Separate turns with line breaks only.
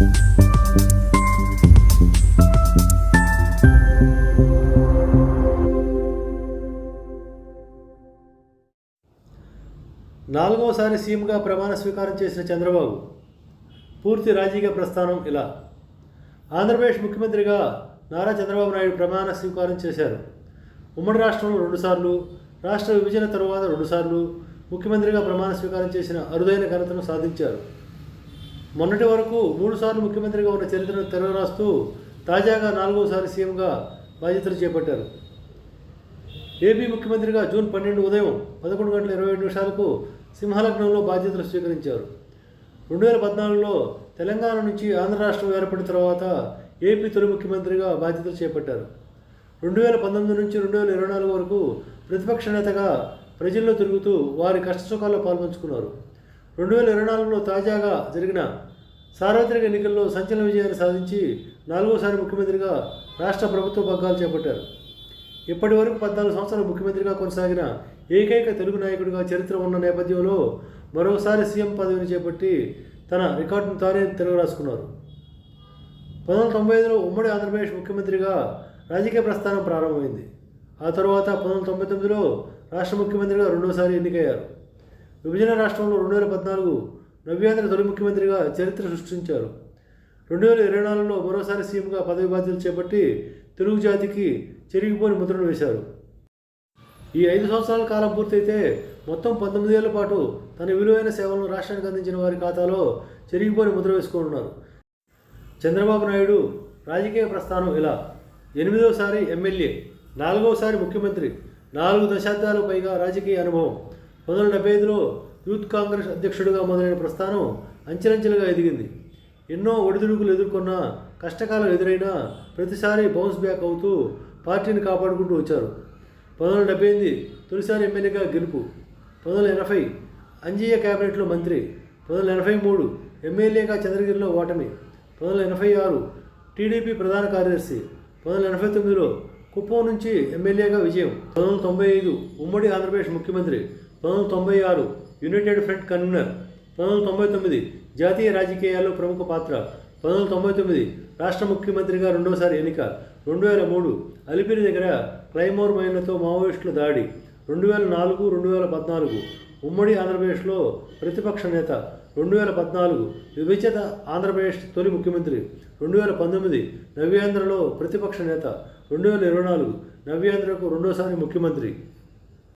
నాలుగవసారి సీఎంగా ప్రమాణ స్వీకారం చేసిన చంద్రబాబు పూర్తి రాజకీయ ప్రస్థానం ఇలా. ఆంధ్రప్రదేశ్ ముఖ్యమంత్రిగా నారా చంద్రబాబు నాయుడు ప్రమాణ స్వీకారం చేశారు. ఉమ్మడి రాష్ట్రంలో రెండుసార్లు రాష్ట్ర విభజన తరువాత రెండుసార్లు ముఖ్యమంత్రిగా ప్రమాణ స్వీకారం చేసిన అరుదైన ఘనతను సాధించారు. మొన్నటి వరకు మూడుసార్లు ముఖ్యమంత్రిగా ఉన్న చరిత్రను తెరవరాస్తూ తాజాగా నాలుగోసారి సీఎంగా బాధ్యతలు చేపట్టారు. ఏపీ ముఖ్యమంత్రిగా జూన్ పన్నెండు ఉదయం పదకొండు గంటల ఇరవై ఏడు నిమిషాలకు సింహలగ్నంలో బాధ్యతలు స్వీకరించారు. రెండు వేల పద్నాలుగులో తెలంగాణ నుంచి ఆంధ్ర రాష్ట్రం ఏర్పడిన తర్వాత ఏపీ తొలి ముఖ్యమంత్రిగా బాధ్యతలు చేపట్టారు. రెండు వేల పంతొమ్మిది నుంచి రెండు వేల ఇరవై నాలుగు వరకు ప్రతిపక్ష నేతగా ప్రజల్లో తిరుగుతూ వారి కష్టసుఖాల్లో పాల్పంచుకున్నారు. రెండు వేల ఇరవై నాలుగులో తాజాగా జరిగిన సార్వత్రిక ఎన్నికల్లో సంచలన విజయాన్ని సాధించి నాలుగోసారి ముఖ్యమంత్రిగా రాష్ట్ర ప్రభుత్వ పగ్గాలు చేపట్టారు. ఇప్పటి వరకు పద్నాలుగు సంవత్సరాలు ముఖ్యమంత్రిగా కొనసాగిన ఏకైక తెలుగు నాయకుడిగా చరిత్ర ఉన్న నేపథ్యంలో మరోసారి సీఎం పదవిని చేపట్టి తన రికార్డును తానే తెలుగు రాసుకున్నారు పంతొమ్మిది వందల తొంభై ఐదులో ఉమ్మడి ఆంధ్రప్రదేశ్ ముఖ్యమంత్రిగా రాజకీయ ప్రస్థానం ప్రారంభమైంది. ఆ తర్వాత పంతొమ్మిది వందల తొంభై తొమ్మిదిలో రాష్ట్ర ముఖ్యమంత్రిగా రెండోసారి ఎన్నికయ్యారు. విభజన రాష్ట్రంలో రెండు వేల పద్నాలుగు నవ్యాంధ్ర తొలి ముఖ్యమంత్రిగా చరిత్ర సృష్టించారు. రెండు వేల ఇరవై నాలుగులో మరోసారి సీఎంగా పదవి బాధ్యతలు చేపట్టి తెలుగు జాతికి చెరిగిపోని ముద్రను వేశారు. ఈ ఐదు సంవత్సరాల కాలం పూర్తయితే మొత్తం పంతొమ్మిది ఏళ్ళ పాటు తన విలువైన సేవలను రాష్ట్రానికి అందించిన వారి ఖాతాలో చెరిగిపోని ముద్ర వేసుకుంటున్నారు. చంద్రబాబు నాయుడు రాజకీయ ప్రస్థానం ఇలా. ఎనిమిదవసారి ఎమ్మెల్యే నాలుగవసారి ముఖ్యమంత్రి నాలుగు దశాబ్దాలకు పైగా రాజకీయ అనుభవం. పంతొమ్మిది వందల డెబ్బై ఐదులో యూత్ కాంగ్రెస్ అధ్యక్షుడిగా మొదలైన ప్రస్థానం అంచెలంచెలుగా ఎదిగింది. ఎన్నో ఒడిదుడుకులు ఎదుర్కొన్న కష్టకాలం ఎదురైనా ప్రతిసారి బౌన్స్ బ్యాక్ అవుతూ పార్టీని కాపాడుకుంటూ వచ్చారు. పంతొమ్మిది వందల డెబ్బై ఎనిమిది తొలిసారి ఎమ్మెల్యేగా గెలుపు. పంతొమ్మిది వందల ఎనభై అంజయ్య క్యాబినెట్లో మంత్రి. పంతొమ్మిది వందల ఎనభై మూడు ఎమ్మెల్యేగా చంద్రగిరిలో ఓటమి. పంతొమ్మిది వందల ఎనభై ఆరు టీడీపీ ప్రధాన కార్యదర్శి. పంతొమ్మిది వందల ఎనభై తొమ్మిదిలో కుప్పం నుంచి ఎమ్మెల్యేగా విజయం. పంతొమ్మిది వందల తొంభై ఐదు ఉమ్మడి ఆంధ్రప్రదేశ్ ముఖ్యమంత్రి. పంతొమ్మిది వందల తొంభై ఆరు యునైటెడ్ ఫ్రంట్ కన్వీనర్ పంతొమ్మిది తొంభై తొమ్మిది జాతీయ రాజకీయాల్లో ప్రముఖ పాత్ర. పంతొమ్మిది తొంభై తొమ్మిది రాష్ట్ర ముఖ్యమంత్రిగా రెండోసారి ఎన్నిక. రెండు వేల మూడు అలిపిరి దగ్గర క్లైమోర్ మైన్లతో మావోయిస్టుల దాడి. రెండు వేల నాలుగు రెండు వేల పద్నాలుగు ఉమ్మడి ఆంధ్రప్రదేశ్లో ప్రతిపక్ష నేత. రెండు వేల పద్నాలుగు విభజిత ఆంధ్రప్రదేశ్ తొలి ముఖ్యమంత్రి. రెండు వేల పంతొమ్మిది నవ్యాంధ్రలో ప్రతిపక్ష నేత. రెండు వేల ఇరవై నాలుగు నవ్యాంధ్రకు రెండోసారి ముఖ్యమంత్రి.